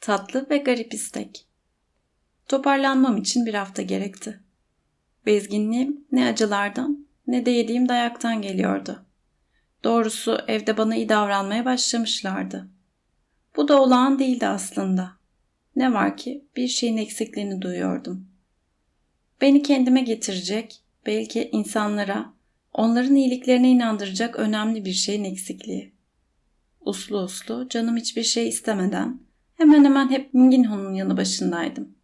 Tatlı ve garip istek. Toparlanmam için bir hafta gerekti. Bezginliğim ne acılardan ne de yediğim dayaktan geliyordu. Doğrusu evde bana iyi davranmaya başlamışlardı. Bu da olağan değildi aslında. Ne var ki bir şeyin eksikliğini duyuyordum. Beni kendime getirecek, belki insanlara, onların iyiliklerine inandıracak önemli bir şeyin eksikliği. Uslu uslu, canım hiçbir şey istemeden, hemen hemen hep Minginho'nun yanı başındaydım.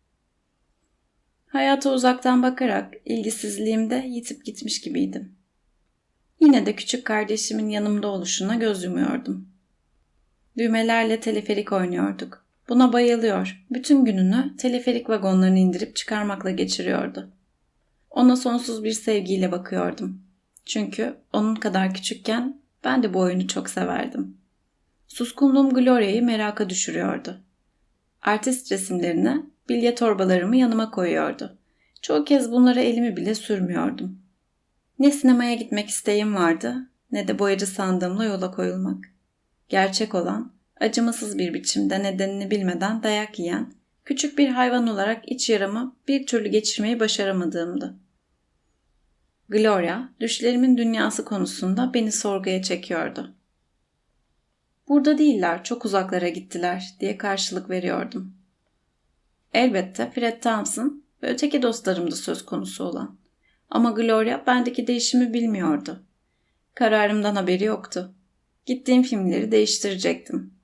Hayata uzaktan bakarak ilgisizliğimde yitip gitmiş gibiydim. Yine de küçük kardeşimin yanımda oluşuna göz yumuyordum. Düğmelerle teleferik oynuyorduk. Buna bayılıyor. Bütün gününü teleferik vagonlarını indirip çıkarmakla geçiriyordu. Ona sonsuz bir sevgiyle bakıyordum. Çünkü onun kadar küçükken ben de bu oyunu çok severdim. Suskunluğum Gloria'yı meraka düşürüyordu. Artist resimlerini, bilye torbalarımı yanıma koyuyordu. Çoğu kez bunlara elimi bile sürmüyordum. Ne sinemaya gitmek isteğim vardı ne de boyacı sandığımla yola koyulmak. Gerçek olan, acımasız bir biçimde nedenini bilmeden dayak yiyen, küçük bir hayvan olarak iç yaramı bir türlü geçirmeyi başaramadığımdı. Gloria, düşlerimin dünyası konusunda beni sorguya çekiyordu. Burada değiller, çok uzaklara gittiler diye karşılık veriyordum. Elbette Fred Thompson ve öteki dostlarım da söz konusu olan. Ama Gloria bendeki değişimi bilmiyordu. Kararımdan haberi yoktu. Gittiğim filmleri değiştirecektim.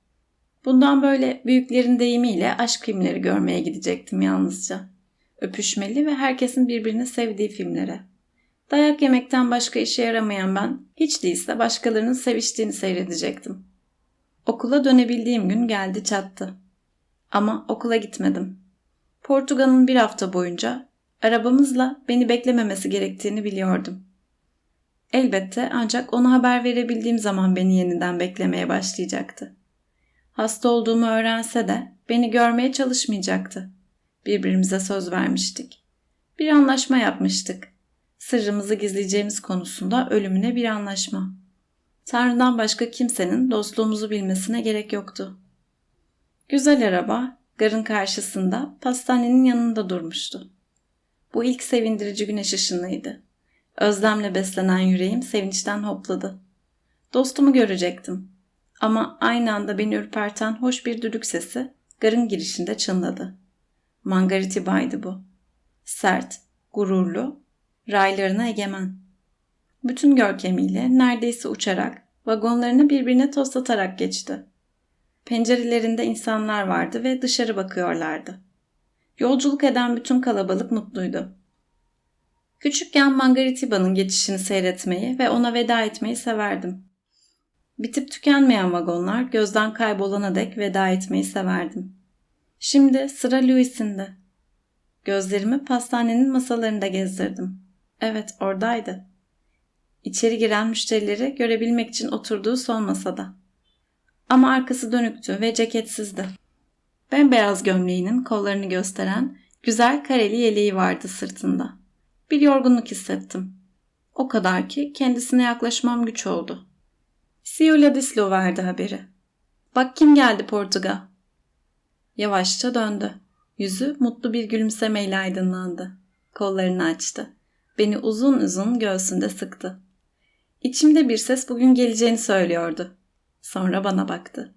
Bundan böyle büyüklerin deyimiyle aşk filmleri görmeye gidecektim yalnızca. Öpüşmeli ve herkesin birbirini sevdiği filmlere. Dayak yemekten başka işe yaramayan ben hiç değilse başkalarının seviştiğini seyredecektim. Okula dönebildiğim gün geldi çattı. Ama okula gitmedim. Portugal'ın bir hafta boyunca arabamızla beni beklememesi gerektiğini biliyordum. Elbette ancak ona haber verebildiğim zaman beni yeniden beklemeye başlayacaktı. Hasta olduğumu öğrense de beni görmeye çalışmayacaktı. Birbirimize söz vermiştik. Bir anlaşma yapmıştık. Sırrımızı gizleyeceğimiz konusunda ölümüne bir anlaşma. Tanrı'dan başka kimsenin dostluğumuzu bilmesine gerek yoktu. Güzel araba garın karşısında pastanenin yanında durmuştu. Bu ilk sevindirici güneş ışınıydı. Özlemle beslenen yüreğim sevinçten hopladı. Dostumu görecektim. Ama aynı anda beni ürperten hoş bir düdük sesi garın girişinde çınladı. Mangaritiba'ydı bu. Sert, gururlu, raylarına egemen. Bütün görkemiyle neredeyse uçarak, vagonlarını birbirine toslatarak geçti. Pencerelerinde insanlar vardı ve dışarı bakıyorlardı. Yolculuk eden bütün kalabalık mutluydu. Küçükken Mangaritiba'nın geçişini seyretmeyi ve ona veda etmeyi severdim. Bitip tükenmeyen vagonlar gözden kaybolana dek veda etmeyi severdim. Şimdi sıra Louis'inde. Gözlerimi pastanenin masalarında gezdirdim. Evet oradaydı. İçeri giren müşterileri görebilmek için oturduğu son masada. Ama arkası dönüktü ve ceketsizdi. Bembeyaz gömleğinin kollarını gösteren güzel kareli yeleği vardı sırtında. Bir yorgunluk hissettim. O kadar ki kendisine yaklaşmam güç oldu. Sio Ladislo verdi haberi. Bak kim geldi Portuga. Yavaşça döndü. Yüzü mutlu bir gülümsemeyle aydınlandı. Kollarını açtı. Beni uzun uzun göğsünde sıktı. İçimde bir ses bugün geleceğini söylüyordu. Sonra bana baktı.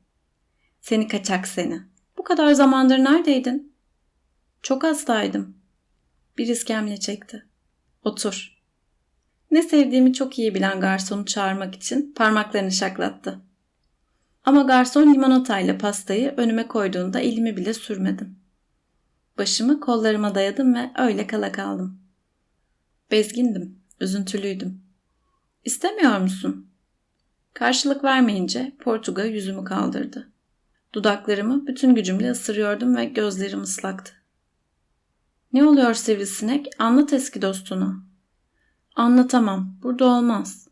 Seni kaçak seni. Bu kadar zamandır neredeydin? Çok hastaydım. Bir iskemle çekti. Otur. Ne sevdiğimi çok iyi bilen garsonu çağırmak için parmaklarını şaklattı. Ama garson limonatayla pastayı önüme koyduğunda elimi bile sürmedim. Başımı kollarıma dayadım ve öyle kala kaldım. Bezgindim, üzüntülüydüm. İstemiyor musun? Karşılık vermeyince Portuga yüzümü kaldırdı. Dudaklarımı bütün gücümle ısırıyordum ve gözlerim ıslaktı. Ne oluyor sivrisinek? Anlat eski dostunu. Anlatamam. Burada olmaz.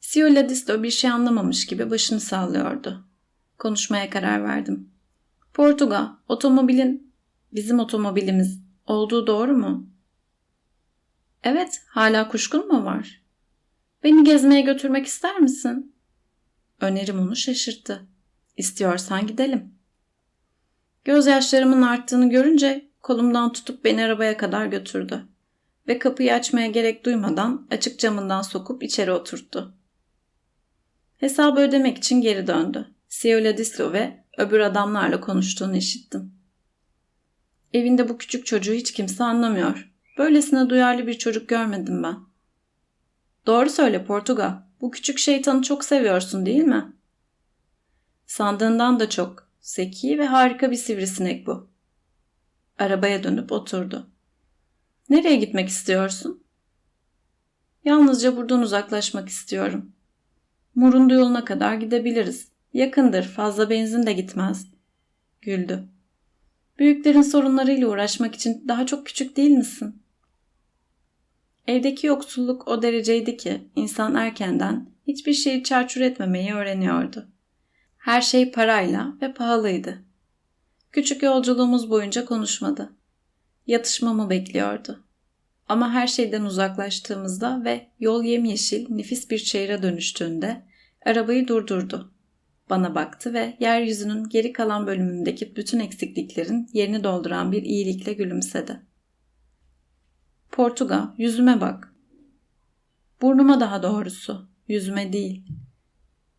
Sio Ladisto bir şey anlamamış gibi başını sallıyordu. Konuşmaya karar verdim. Portuga, otomobilin bizim otomobilimiz olduğu doğru mu? Evet, hala kuşkun mu var? Beni gezmeye götürmek ister misin? Önerim onu şaşırttı. İstiyorsan gidelim. Gözyaşlarımın arttığını görünce kolumdan tutup beni arabaya kadar götürdü ve kapıyı açmaya gerek duymadan açık camından sokup içeri oturttu. Hesabı ödemek için geri döndü. Sioladiso ve öbür adamlarla konuştuğunu işittim. Evinde bu küçük çocuğu hiç kimse anlamıyor. Böylesine duyarlı bir çocuk görmedim ben. Doğru söyle Portuga. Bu küçük şeytanı çok seviyorsun değil mi? Sandığından da çok. Zeki ve harika bir sivrisinek bu. Arabaya dönüp oturdu. Nereye gitmek istiyorsun? Yalnızca buradan uzaklaşmak istiyorum. Murundu yoluna kadar gidebiliriz. Yakındır, fazla benzin de gitmez. Güldü. Büyüklerin sorunlarıyla uğraşmak için daha çok küçük değil misin? Evdeki yoksulluk o dereceydi ki insan erkenden hiçbir şeyi çarçur etmemeyi öğreniyordu. Her şey parayla ve pahalıydı. Küçük yolculuğumuz boyunca konuşmadı. Yatışmamı bekliyordu. Ama her şeyden uzaklaştığımızda ve yol yemyeşil nefis bir çayıra dönüştüğünde arabayı durdurdu. Bana baktı ve yeryüzünün geri kalan bölümündeki bütün eksikliklerin yerini dolduran bir iyilikle gülümsedi. Portuga, yüzüme bak. Burnuma daha doğrusu, yüzüme değil.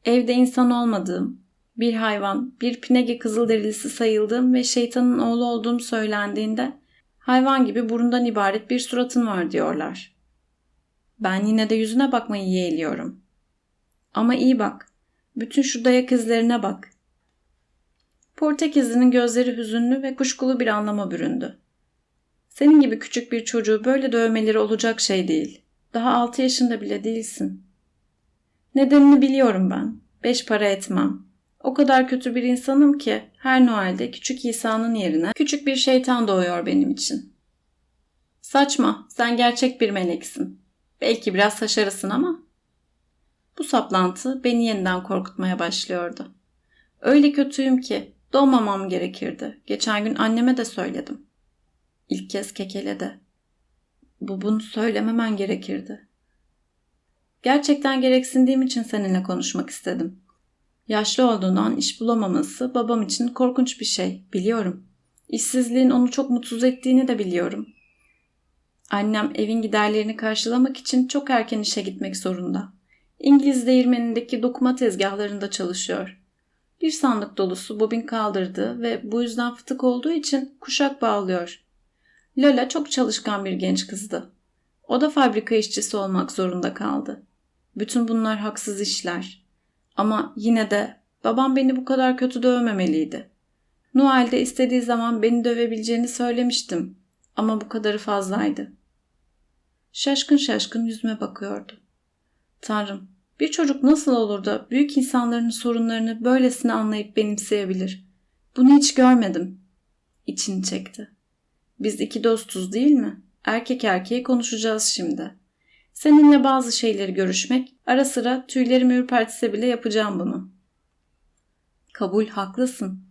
Evde insan olmadığım, bir hayvan, bir pinege kızılderilisi sayıldığım ve şeytanın oğlu olduğum söylendiğinde hayvan gibi burundan ibaret bir suratın var diyorlar. Ben yine de yüzüne bakmayı yeğliyorum. Ama iyi bak, bütün şu dayak izlerine bak. Portekizli'nin gözleri hüzünlü ve kuşkulu bir anlama büründü. Senin gibi küçük bir çocuğu böyle dövmeleri olacak şey değil. Daha altı yaşında bile değilsin. Nedenini biliyorum ben. Beş para etmem. O kadar kötü bir insanım ki her Noel'de küçük İsa'nın yerine küçük bir şeytan doğuyor benim için. Saçma, sen gerçek bir meleksin. Belki biraz haşarısın ama. Bu saplantı beni yeniden korkutmaya başlıyordu. Öyle kötüyüm ki doğmamam gerekirdi. Geçen gün anneme de söyledim. İlk kez kekeledi. Bu bunu söylememen gerekirdi. Gerçekten gereksindiğim için seninle konuşmak istedim. Yaşlı olduğundan iş bulamaması babam için korkunç bir şey, biliyorum. İşsizliğin onu çok mutsuz ettiğini de biliyorum. Annem evin giderlerini karşılamak için çok erken işe gitmek zorunda. İngiliz değirmenindeki dokuma tezgahlarında çalışıyor. Bir sandık dolusu bobin kaldırdı ve bu yüzden fıtık olduğu için kuşak bağlıyor. Lola çok çalışkan bir genç kızdı. O da fabrika işçisi olmak zorunda kaldı. Bütün bunlar haksız işler. Ama yine de babam beni bu kadar kötü dövmemeliydi. Noel'de istediği zaman beni dövebileceğini söylemiştim. Ama bu kadarı fazlaydı. Şaşkın şaşkın yüzüme bakıyordu. Tanrım, bir çocuk nasıl olur da büyük insanların sorunlarını böylesine anlayıp benimseyebilir? Bunu hiç görmedim. İçini çekti. Biz iki dostuz değil mi? Erkek erkeğe konuşacağız şimdi. Seninle bazı şeyleri görüşmek, ara sıra tüylerimi ürpertse bile yapacağım bunu. Kabul haklısın.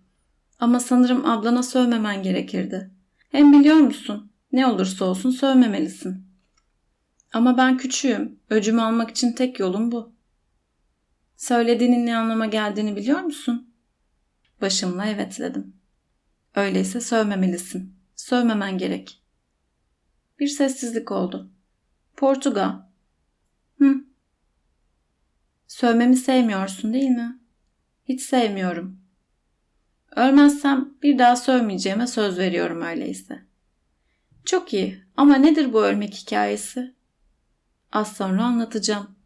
Ama sanırım ablana sövmemen gerekirdi. Hem biliyor musun? Ne olursa olsun sövmemelisin. Ama ben küçüğüm. Öcümü almak için tek yolum bu. Söylediğinin ne anlama geldiğini biliyor musun? Başımla evet dedim. Öyleyse sövmemelisin. Sövmemen gerek. Bir sessizlik oldu. Portuga. Hı. Sövmemi sevmiyorsun değil mi? Hiç sevmiyorum. Ölmezsem bir daha sövmeyeceğime söz veriyorum öyleyse. Çok iyi ama nedir bu ölmek hikayesi? Az sonra anlatacağım.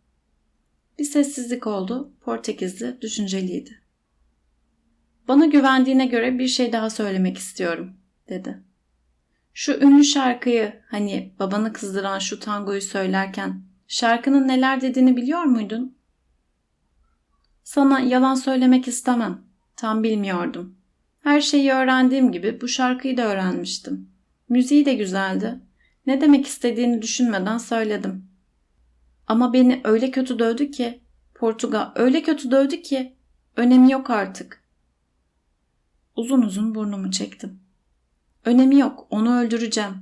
Bir sessizlik oldu. Portekizli düşünceliydi. Bana güvendiğine göre bir şey daha söylemek istiyorum, dedi. Şu ünlü şarkıyı hani babanı kızdıran şu tangoyu söylerken şarkının neler dediğini biliyor muydun? Sana yalan söylemek istemem. Tam bilmiyordum. Her şeyi öğrendiğim gibi bu şarkıyı da öğrenmiştim. Müziği de güzeldi. Ne demek istediğini düşünmeden söyledim. Ama beni öyle kötü dövdü ki, Portuga öyle kötü dövdü ki önemi yok artık. Uzun uzun burnumu çektim. Önemi yok, onu öldüreceğim.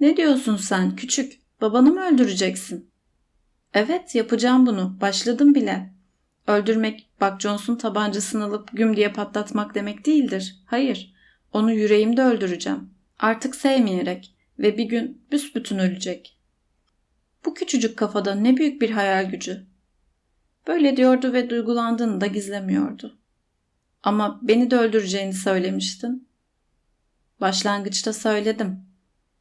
Ne diyorsun sen küçük? Babanı mı öldüreceksin? Evet, yapacağım bunu. Başladım bile. Öldürmek, Buck Jones'un tabancasını alıp güm diye patlatmak demek değildir. Hayır. Onu yüreğimde öldüreceğim. Artık sevmeyerek ve bir gün büsbütün ölecek. Bu küçücük kafada ne büyük bir hayal gücü. Böyle diyordu ve duygulandığını da gizlemiyordu. Ama beni de öldüreceğini söylemiştin. Başlangıçta söyledim.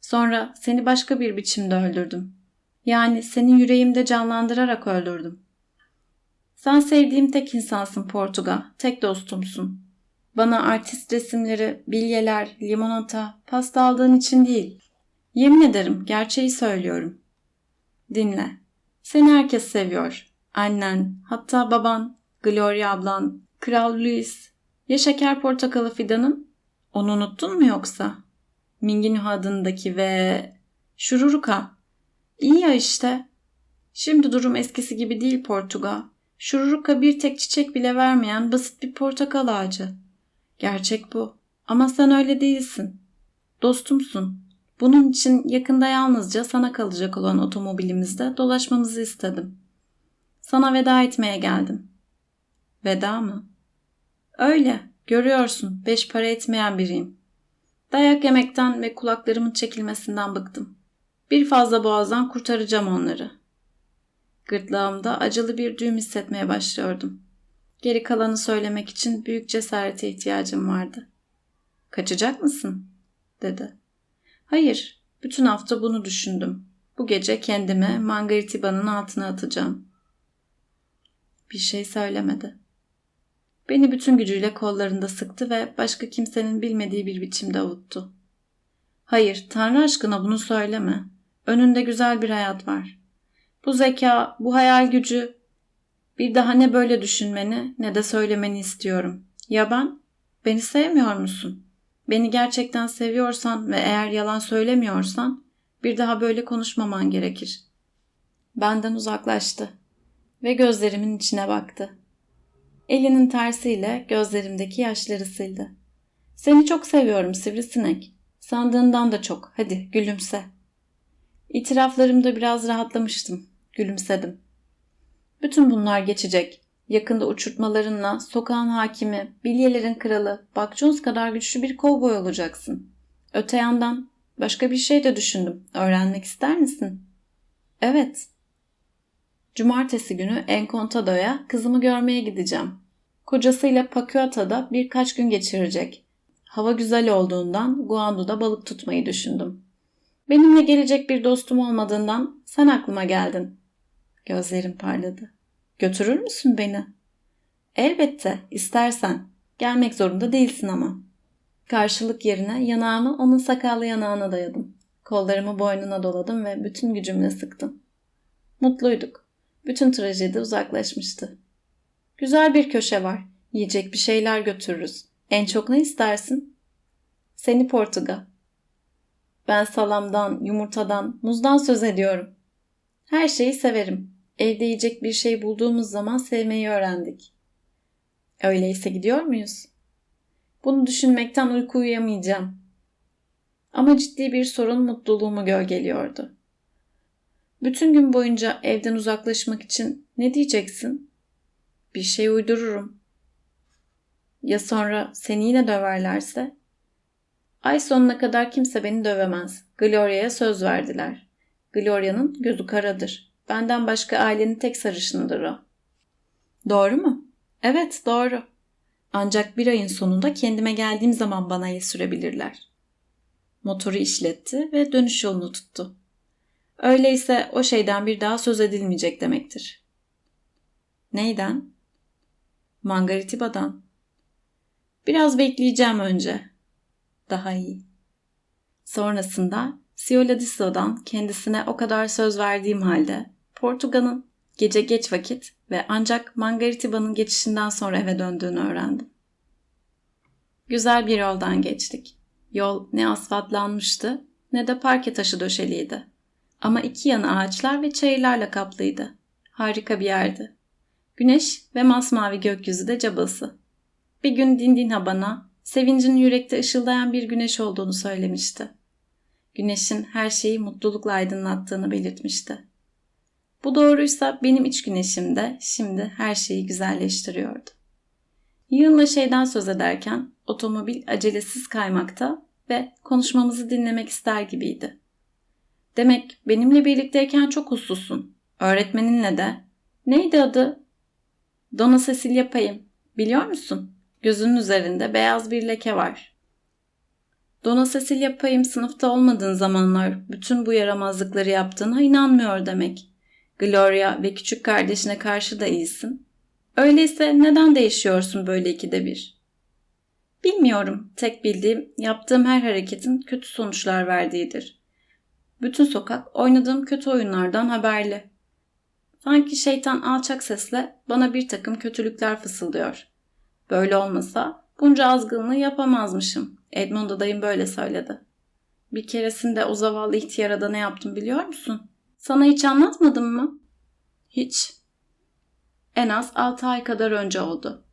Sonra seni başka bir biçimde öldürdüm. Yani seni yüreğimde canlandırarak öldürdüm. Sen sevdiğim tek insansın Portuga, tek dostumsun. Bana artist resimleri, bilyeler, limonata, pasta aldığın için değil. Yemin ederim gerçeği söylüyorum. Dinle. Seni herkes seviyor. Annen, hatta baban, Gloria ablan, Kral Louis. Ya şeker portakalı fidanın? Onu unuttun mu yoksa? Minginuh adındaki ve... Şururuka. İyi ya işte. Şimdi durum eskisi gibi değil Portuga. Şururuka bir tek çiçek bile vermeyen basit bir portakal ağacı. Gerçek bu. Ama sen öyle değilsin. Dostumsun. Bunun için yakında yalnızca sana kalacak olan otomobilimizde dolaşmamızı istedim. Sana veda etmeye geldim. Veda mı? Öyle. Görüyorsun beş para etmeyen biriyim. Dayak yemekten ve kulaklarımın çekilmesinden bıktım. Bir fazla boğazdan kurtaracağım onları. Gırtlağımda acılı bir düğüm hissetmeye başlıyordum. Geri kalanı söylemek için büyük cesarete ihtiyacım vardı. Kaçacak mısın? dedi. Hayır, bütün hafta bunu düşündüm. Bu gece kendimi Mangaritiba'nın altına atacağım. Bir şey söylemedi. Beni bütün gücüyle kollarında sıktı ve başka kimsenin bilmediği bir biçimde avuttu. Hayır, Tanrı aşkına bunu söyleme. Önünde güzel bir hayat var. Bu zeka, bu hayal gücü bir daha ne böyle düşünmeni ne de söylemeni istiyorum. Ya ben? Beni sevmiyor musun? Beni gerçekten seviyorsan ve eğer yalan söylemiyorsan bir daha böyle konuşmaman gerekir. Benden uzaklaştı ve gözlerimin içine baktı. Elinin tersiyle gözlerimdeki yaşları sildi. Seni çok seviyorum sivrisinek. Sandığından da çok. Hadi gülümse. İtiraflarımda biraz rahatlamıştım. Gülümsedim. Bütün bunlar geçecek. Yakında uçurtmalarınla sokağın hakimi, bilyelerin kralı, Jones kadar güçlü bir kovboy olacaksın. Öte yandan başka bir şey de düşündüm. Öğrenmek ister misin? Evet. Cumartesi günü Encontado'ya kızımı görmeye gideceğim. Kocasıyla Pacuata'da birkaç gün geçirecek. Hava güzel olduğundan Guandu'da balık tutmayı düşündüm. Benimle gelecek bir dostum olmadığından sen aklıma geldin. Gözlerim parladı. Götürür müsün beni? Elbette, istersen. Gelmek zorunda değilsin ama. Karşılık yerine yanağımı onun sakallı yanağına dayadım. Kollarımı boynuna doladım ve bütün gücümle sıktım. Mutluyduk. Bütün trajedi uzaklaşmıştı. Güzel bir köşe var. Yiyecek bir şeyler götürürüz. En çok ne istersin? Seni Portuga. Ben salamdan, yumurtadan, muzdan söz ediyorum. Her şeyi severim. Evde yiyecek bir şey bulduğumuz zaman sevmeyi öğrendik. Öyleyse gidiyor muyuz? Bunu düşünmekten uyku uyuyamayacağım. Ama ciddi bir sorun mutluluğumu gölgeliyordu. Bütün gün boyunca evden uzaklaşmak için ne diyeceksin? Bir şey uydururum. Ya sonra seni yine döverlerse? Ay sonuna kadar kimse beni dövemez. Gloria'ya söz verdiler. Gloria'nın gözü karadır. Benden başka ailenin tek sarışınıdır o. Doğru mu? Evet doğru. Ancak bir ayın sonunda kendime geldiğim zaman bana el sürebilirler. Motoru işletti ve dönüş yolunu tuttu. Öyleyse o şeyden bir daha söz edilmeyecek demektir. Neyden? Mangaritiba'dan. Biraz bekleyeceğim önce. Daha iyi. Sonrasında Sioladiso'dan kendisine o kadar söz verdiğim halde Portuga'nın gece geç vakit ve ancak Mangaritiba'nın geçişinden sonra eve döndüğünü öğrendim. Güzel bir yoldan geçtik. Yol ne asfaltlanmıştı ne de parke taşı döşeliydi. Ama iki yanı ağaçlar ve çayırlarla kaplıydı. Harika bir yerdi. Güneş ve masmavi gökyüzü de cabası. Bir gün Dindinha bana sevincin yürekte ışıldayan bir güneş olduğunu söylemişti. Güneşin her şeyi mutlulukla aydınlattığını belirtmişti. Bu doğruysa benim iç güneşim de şimdi her şeyi güzelleştiriyordu. Yığınla şeyden söz ederken Otomobil acelesiz kaymakta ve konuşmamızı dinlemek ister gibiydi. Demek benimle birlikteyken çok husussun. Öğretmeninle de. Neydi adı? Dona Cecilia Payım. Biliyor musun? Gözünün üzerinde beyaz bir leke var. Dona Cecilia Payım sınıfta olmadığın zamanlar bütün bu yaramazlıkları yaptığına inanmıyor demek. Gloria ve küçük kardeşine karşı da iyisin. Öyleyse neden değişiyorsun böyle ikide bir? Bilmiyorum. Tek bildiğim yaptığım her hareketin kötü sonuçlar verdiğidir. Bütün sokak oynadığım kötü oyunlardan haberli. Sanki şeytan alçak sesle bana bir takım kötülükler fısıldıyor. Böyle olmasa bunca azgınlığı yapamazmışım. Edmond dayım böyle söyledi. Bir keresinde o zavallı ihtiyara da ne yaptım biliyor musun? Sana hiç anlatmadım mı? Hiç. En az altı ay kadar önce oldu.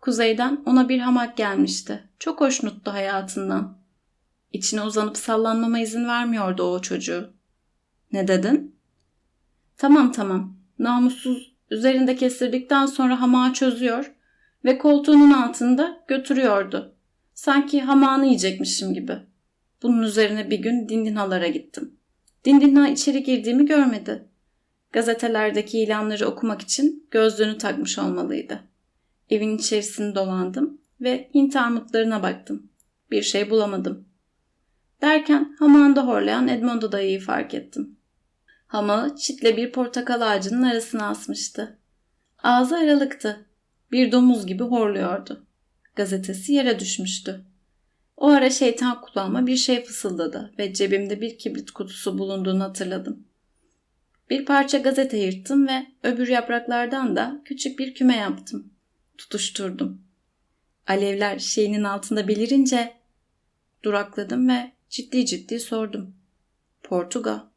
Kuzeyden ona bir hamak gelmişti. Çok hoşnuttu hayatından. İçine uzanıp sallanmama izin vermiyordu o çocuğu. Ne dedin? Tamam tamam. Namussuz üzerinde kestirdikten sonra hamağı çözüyor ve koltuğunun altında götürüyordu. Sanki hamağını yiyecekmişim gibi. Bunun üzerine bir gün Dindinhalara gittim. Dindinha içeri girdiğimi görmedi. Gazetelerdeki ilanları okumak için gözlüğünü takmış olmalıydı. Evin içerisini dolandım ve Hint armutlarına baktım. Bir şey bulamadım. Derken hamağında horlayan Edmondo dayıyı fark ettim. Hamağı çitle bir portakal ağacının arasına asmıştı. Ağzı aralıktı. Bir domuz gibi horluyordu. Gazetesi yere düşmüştü. O ara şeytan kulağıma bir şey fısıldadı ve cebimde bir kibrit kutusu bulunduğunu hatırladım. Bir parça gazete yırttım ve öbür yapraklardan da küçük bir küme yaptım. Tutuşturdum. Alevler şeyinin altında belirince durakladım ve ciddi ciddi sordum. Portuga,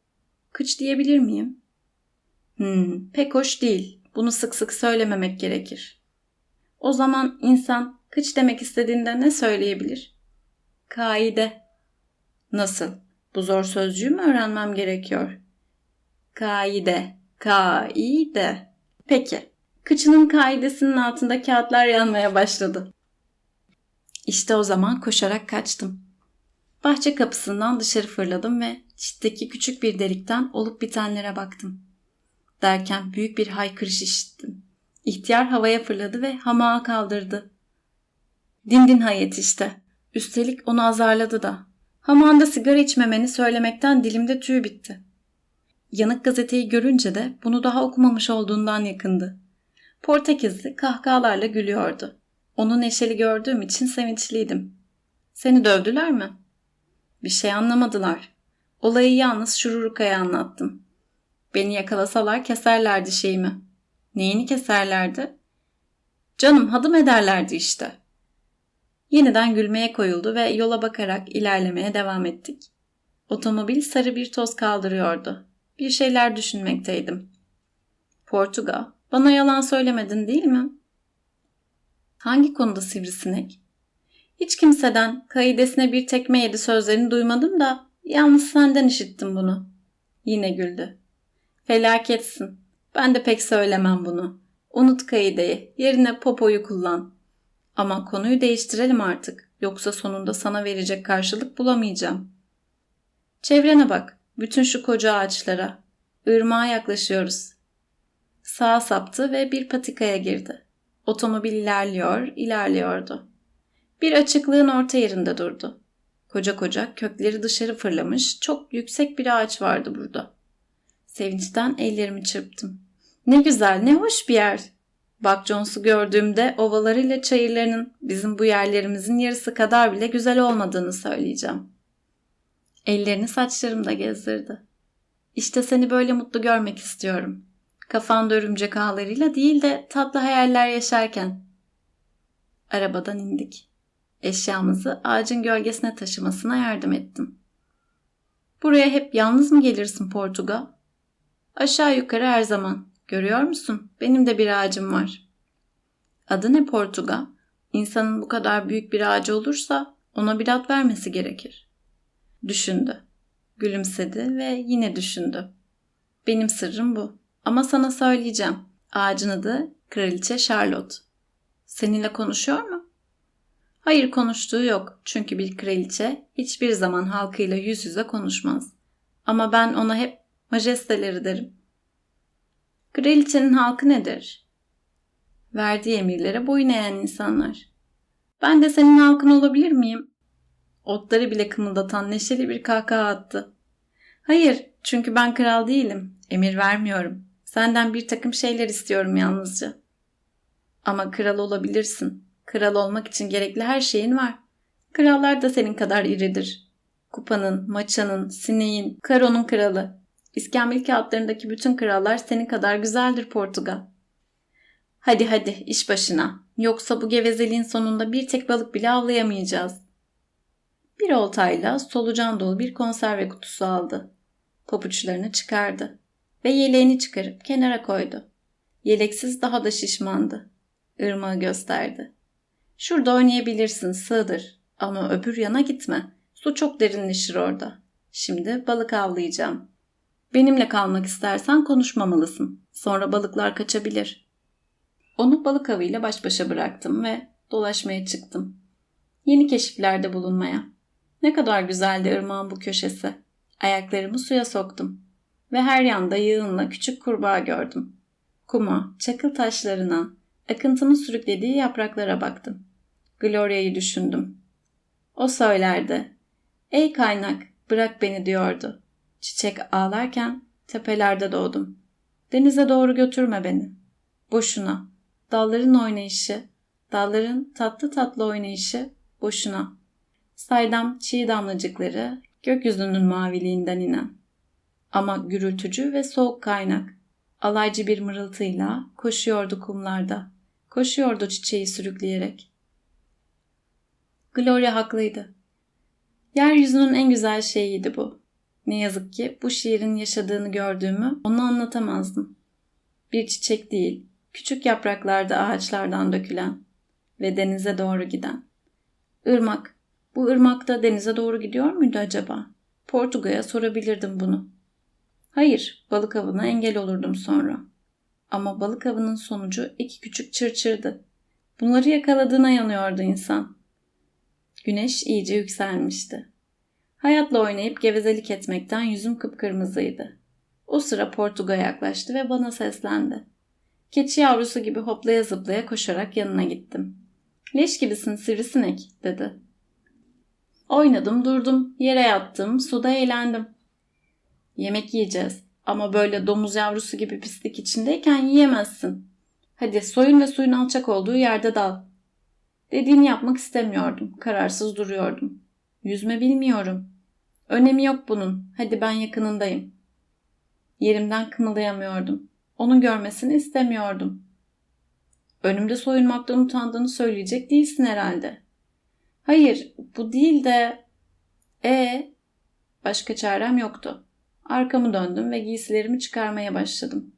kıç diyebilir miyim? Hmm, pek hoş değil. Bunu sık sık söylememek gerekir. O zaman insan kıç demek istediğinde ne söyleyebilir? Kaide. Nasıl? Bu zor sözcüğü mü öğrenmem gerekiyor? Kaide. Kaide. Peki. Kıçının kaidesinin altında kağıtlar yanmaya başladı. İşte o zaman koşarak kaçtım. Bahçe kapısından dışarı fırladım ve çitteki küçük bir delikten olup bitenlere baktım. Derken büyük bir haykırış işittim. İhtiyar havaya fırladı ve hamağa kaldırdı. Dindin hayet işte. Üstelik onu azarladı da. Hamağında sigara içmemeni söylemekten dilimde tüy bitti. Yanık gazeteyi görünce de bunu daha okumamış olduğundan yakındı. Portekizli kahkahalarla gülüyordu. Onu neşeli gördüğüm için sevinçliydim. Seni dövdüler mi? Bir şey anlamadılar. Olayı yalnız Şururuka'ya anlattım. Beni yakalasalar keserlerdi şeyimi. Neyini keserlerdi? Canım hadım ederlerdi işte. Yeniden gülmeye koyuldu ve yola bakarak ilerlemeye devam ettik. Otomobil sarı bir toz kaldırıyordu. Bir şeyler düşünmekteydim. Portuga, bana yalan söylemedin değil mi? Hangi konuda sivrisinek? Hiç kimseden kaidesine bir tekme yedi sözlerini duymadım da yalnız senden işittim bunu. Yine güldü. Felaketsin. Ben de pek söylemem bunu. Unut kaideyi. Yerine popoyu kullan. Ama konuyu değiştirelim artık. Yoksa sonunda sana verecek karşılık bulamayacağım. Çevrene bak. Bütün şu koca ağaçlara. Irmağa yaklaşıyoruz. Sağa saptı ve bir patikaya girdi. Otomobil ilerliyor, ilerliyordu. Bir açıklığın orta yerinde durdu. Koca koca kökleri dışarı fırlamış çok yüksek bir ağaç vardı burada. Sevinçten ellerimi çırptım. Ne güzel, ne hoş bir yer. Buck Jones'u gördüğümde ovalarıyla çayırlarının bizim bu yerlerimizin yarısı kadar bile güzel olmadığını söyleyeceğim. Ellerini saçlarımda gezdirdi. İşte seni böyle mutlu görmek istiyorum. Kafanda örümcek ağlarıyla değil de tatlı hayaller yaşarken. Arabadan indik. Eşyamızı ağacın gölgesine taşımasına yardım ettim. Buraya hep yalnız mı gelirsin Portuga? Aşağı yukarı her zaman. Görüyor musun? Benim de bir ağacım var. Adı ne Portuga? İnsanın bu kadar büyük bir ağacı olursa ona bir ad vermesi gerekir. Düşündü. Gülümsedi ve yine düşündü. Benim sırrım bu. Ama sana söyleyeceğim. Ağacın adı Kraliçe Charlotte. Seninle konuşuyor mu? Hayır konuştuğu yok çünkü bir kraliçe hiçbir zaman halkıyla yüz yüze konuşmaz. Ama ben ona hep majesteleri derim. Kraliçenin halkı nedir? Verdiği emirlere boyun eğen insanlar. Ben de senin halkın olabilir miyim? Otları bile kımıldatan neşeli bir kahkaha attı. Hayır, çünkü ben kral değilim. Emir vermiyorum. Senden bir takım şeyler istiyorum yalnızca. Ama kral olabilirsin. Kral olmak için gerekli her şeyin var. Krallar da senin kadar iridir. Kupanın, maçanın, sineğin, karonun kralı. İskambil kağıtlarındaki bütün krallar senin kadar güzeldir Portugal. Hadi hadi iş başına. Yoksa bu gevezeliğin sonunda bir tek balık bile avlayamayacağız. Bir oltayla solucan dolu bir konserve kutusu aldı. Papuçlarını çıkardı ve yeleğini çıkarıp kenara koydu. Yeleksiz daha da şişmandı. Irmağı gösterdi. Şurada oynayabilirsin sığdır ama öbür yana gitme. Su çok derinleşir orada. Şimdi balık avlayacağım. Benimle kalmak istersen konuşmamalısın. Sonra balıklar kaçabilir. Onu balık avıyla baş başa bıraktım ve dolaşmaya çıktım. Yeni keşiflerde bulunmaya. Ne kadar güzeldi ırmağın bu köşesi. Ayaklarımı suya soktum ve her yanda yığınla küçük kurbağa gördüm. Kuma, çakıl taşlarına, akıntının sürüklediği yapraklara baktım. Gloria'yı düşündüm. O söylerdi. Ey kaynak, bırak beni diyordu. Çiçek ağlarken tepelerde doğdum. Denize doğru götürme beni. Boşuna. Dalların oynayışı, dalların tatlı tatlı oynayışı boşuna. Saydam çiğ damlacıkları gökyüzünün maviliğinden inen. Ama gürültücü ve soğuk kaynak. Alaycı bir mırıltıyla koşuyordu kumlarda. Koşuyordu çiçeği sürükleyerek. Gloria haklıydı. Yeryüzünün en güzel şeyiydi bu. Ne yazık ki bu şiirin yaşadığını gördüğümü ona anlatamazdım. Bir çiçek değil, küçük yapraklarda ağaçlardan dökülen ve denize doğru giden. Irmak, bu ırmakta denize doğru gidiyor muydu acaba? Portuga'ya sorabilirdim bunu. Hayır, balık avına engel olurdum sonra. Ama balık avının sonucu iki küçük çırçırdı. Bunları yakaladığına yanıyordu insan. Güneş iyice yükselmişti. Hayatla oynayıp gevezelik etmekten yüzüm kıpkırmızıydı. O sıra Portuga yaklaştı ve bana seslendi. Keçi yavrusu gibi hoplaya zıplaya koşarak yanına gittim. Leş gibisin sivrisinek dedi. Oynadım durdum, yere yattım, suda eğlendim. Yemek yiyeceğiz ama böyle domuz yavrusu gibi pislik içindeyken yiyemezsin. Hadi soyun ve suyun alçak olduğu yerde dal. Dediğini yapmak istemiyordum. Kararsız duruyordum. Yüzme bilmiyorum. Önemi yok bunun. Hadi ben yakınındayım. Yerimden kımıldayamıyordum. Onun görmesini istemiyordum. Önümde soyunmaktan utandığını söyleyecek değilsin herhalde. Hayır, bu değil de... E Başka çarem yoktu. Arkamı döndüm ve giysilerimi çıkarmaya başladım.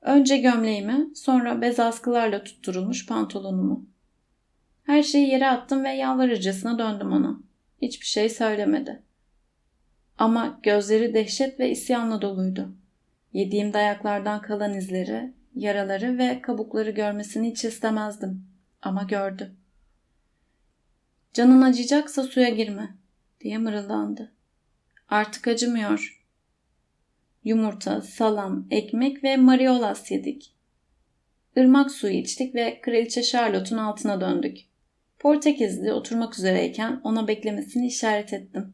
Önce gömleğimi, sonra bez askılarla tutturulmuş pantolonumu. Her şeyi yere attım ve yalvarırcasına döndüm ona. Hiçbir şey söylemedi. Ama gözleri dehşet ve isyanla doluydu. Yediğim dayaklardan kalan izleri, yaraları ve kabukları görmesini hiç istemezdim. Ama gördü. Canın acıyacaksa suya girme, diye mırıldandı. Artık acımıyor. Yumurta, salam, ekmek ve mariolas yedik. Irmak suyu içtik ve Kraliçe Charlotte'un altına döndük. Portekizli oturmak üzereyken ona beklemesini işaret ettim.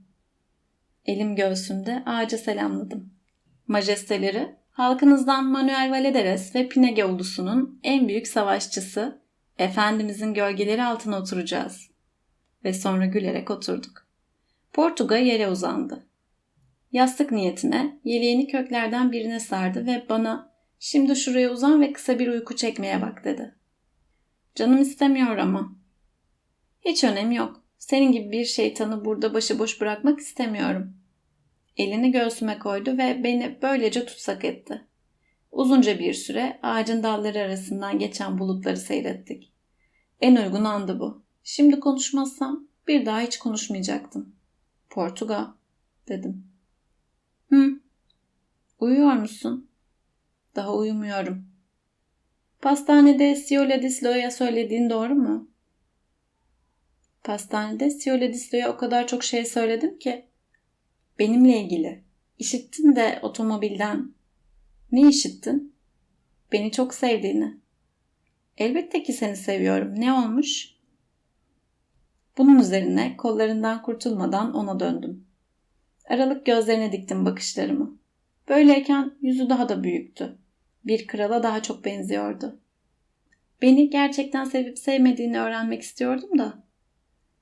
Elim göğsümde ağaca selamladım. Majesteleri, halkınızdan Manuel Valederes ve Pinege ulusunun en büyük savaşçısı, Efendimizin gölgeleri altına oturacağız. Ve sonra gülerek oturduk. Portuga yere uzandı. Yastık niyetine yeleğini köklerden birine sardı ve bana şimdi şuraya uzan ve kısa bir uyku çekmeye bak dedi. Canım istemiyor ama. Hiç önem yok. Senin gibi bir şeytanı burada başıboş bırakmak istemiyorum. Elini göğsüme koydu ve beni böylece tutsak etti. Uzunca bir süre ağacın dalları arasından geçen bulutları seyrettik. En uygun andı bu. Şimdi konuşmazsam bir daha hiç konuşmayacaktım. Portuga dedim. Hı. Uyuyor musun? Daha uyumuyorum. Pastanede Siola Dislo'ya söylediğin doğru mu? Pastanede Sioledisto'ya o kadar çok şey söyledim ki. Benimle ilgili. İşittin de otomobilden. Ne işittin? Beni çok sevdiğini. Elbette ki seni seviyorum. Ne olmuş? Bunun üzerine kollarından kurtulmadan ona döndüm. Aralık gözlerine diktim bakışlarımı. Böyleyken yüzü daha da büyüktü. Bir krala daha çok benziyordu. Beni gerçekten sevip sevmediğini öğrenmek istiyordum da.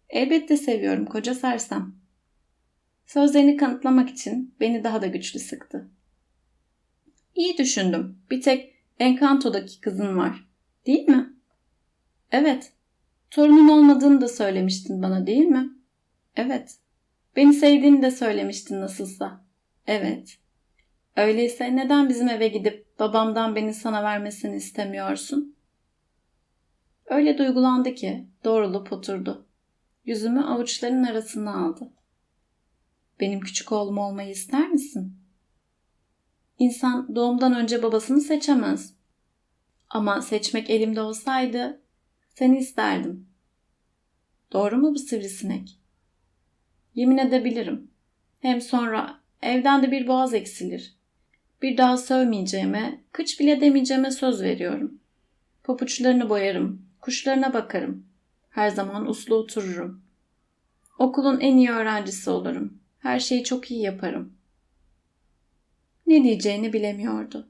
Elbette seviyorum koca sersem. Sözlerini kanıtlamak için beni daha da güçlü sıktı. İyi düşündüm. Bir tek Encanto'daki kızın var. Değil mi? Evet. Torunun olmadığını da söylemiştin bana değil mi? Evet. Beni sevdiğini de söylemiştin nasılsa. Evet. Öyleyse neden bizim eve gidip babamdan beni sana vermesini istemiyorsun? Öyle duygulandı ki doğrulup oturdu. Yüzümü avuçlarının arasına aldı. Benim küçük oğlum olmayı ister misin? İnsan doğumdan önce babasını seçemez. Ama seçmek elimde olsaydı seni isterdim. Doğru mu bu sivrisinek? Yemin edebilirim. Hem sonra evden de bir boğaz eksilir. Bir daha sövmeyeceğime, kıç bile demeyeceğime söz veriyorum. Papuçlarını boyarım, kuşlarına bakarım. Her zaman uslu otururum. Okulun en iyi öğrencisi olurum. Her şeyi çok iyi yaparım. Ne diyeceğini bilemiyordu.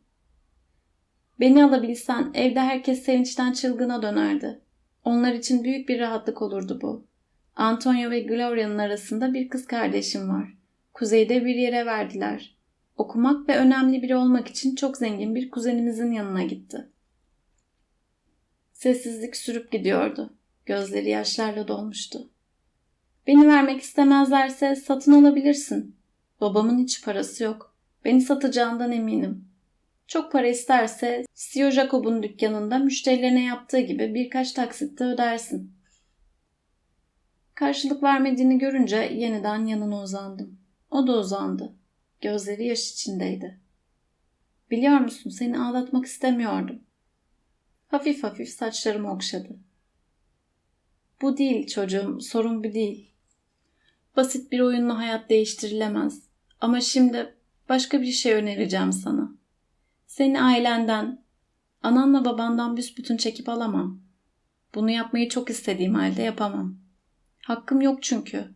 Beni alabilsen evde herkes sevinçten çılgına dönerdi. Onlar için büyük bir rahatlık olurdu bu. Antonio ve Gloria'nın arasında bir kız kardeşim var. Kuzeyde bir yere verdiler. Okumak ve önemli biri olmak için çok zengin bir kuzenimizin yanına gitti. Sessizlik sürüp gidiyordu. Gözleri yaşlarla dolmuştu. Beni vermek istemezlerse satın alabilirsin. Babamın hiç parası yok. Beni satacağından eminim. Çok para isterse Sio Jacob'un dükkanında müşterilerine yaptığı gibi birkaç taksitte ödersin. Karşılık vermediğini görünce yeniden yanına uzandım. O da uzandı. Gözleri yaş içindeydi. Biliyor musun seni ağlatmak istemiyordum. Hafif hafif saçlarımı okşadı. Bu değil çocuğum, sorun bu değil. Basit bir oyunla hayat değiştirilemez. Ama şimdi başka bir şey önereceğim sana. Seni ailenden, ananla babandan büsbütün çekip alamam. Bunu yapmayı çok istediğim halde yapamam. Hakkım yok çünkü.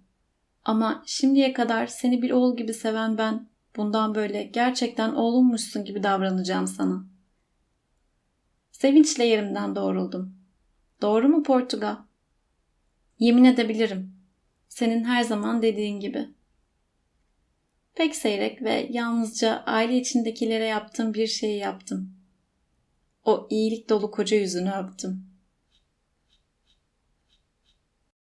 Ama şimdiye kadar seni bir oğul gibi seven ben bundan böyle gerçekten oğlummuşsun gibi davranacağım sana. Sevinçle yerimden doğruldum. Doğru mu Portuga? Yemin edebilirim. Senin her zaman dediğin gibi. Pek seyrek ve yalnızca aile içindekilere yaptığım bir şeyi yaptım. O iyilik dolu koca yüzünü öptüm.